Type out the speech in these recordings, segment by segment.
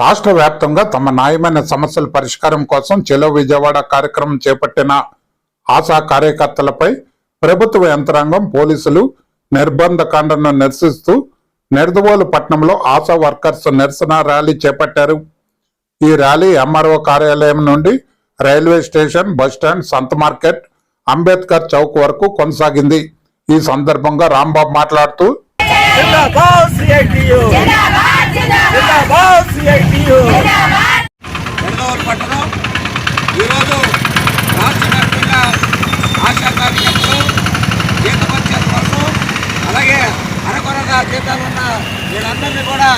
రాష్ట్ర వ్యాప్తంగా తమ న్యాయమైన సమస్యల పరిష్కారం కోసం చెలో విజయవాడ కార్యక్రమం చేపట్టిన ఆశా కార్యకర్తలపై ప్రభుత్వ యంత్రాంగం పోలీసులు నిర్బంధ కాండను నిరసిస్తూ నెరదవోలు పట్టణంలో ఆశా వర్కర్స్ నిరసన ర్యాలీ చేపట్టారు. ఈ ర్యాలీ ఎంఆర్ఓ కార్యాలయం నుండి రైల్వే స్టేషన్ బస్టాండ్ సంత మార్కెట్ అంబేద్కర్ చౌక్ వరకు కొనసాగింది. ఈ సందర్భంగా రాంబాబు మాట్లాడుతూ జిందాబాద్. పట్టణం. ఈరోజు రాష్ట్ర వ్యాప్తంగా ఆశా కార్యకర్తలు జీతపత్యాల కోసం అలాగే అరకొరగా జీతాలు వీళ్ళందరినీ కూడా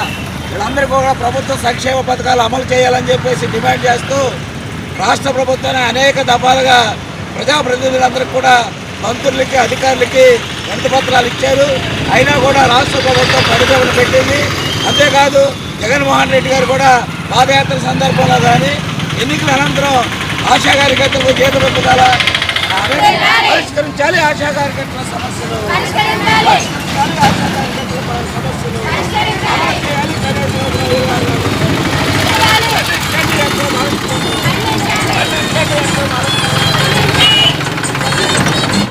వీళ్ళందరికీ కూడా ప్రభుత్వ సంక్షేమ పథకాలు అమలు చేయాలని చెప్పేసి డిమాండ్ చేస్తూ రాష్ట్ర ప్రభుత్వాన్ని అనేక దఫాలుగా ప్రజాప్రతినిధులందరికీ కూడా మంత్రులకి అధికారులకి వినతి పత్రాలు ఇచ్చారు. అయినా కూడా రాష్ట్ర ప్రభుత్వం పరిగణన పెట్టింది. అంతేకాదు జగన్మోహన్ రెడ్డి గారు కూడా పాదయాత్ర సందర్భంలో కానీ ఎన్నికల అనంతరం ఆశా కార్యకర్తలకు జీతం పెంపుదల సమస్యలు పరిష్కరించాలి. ఆశా కార్యకర్తల సమస్యలు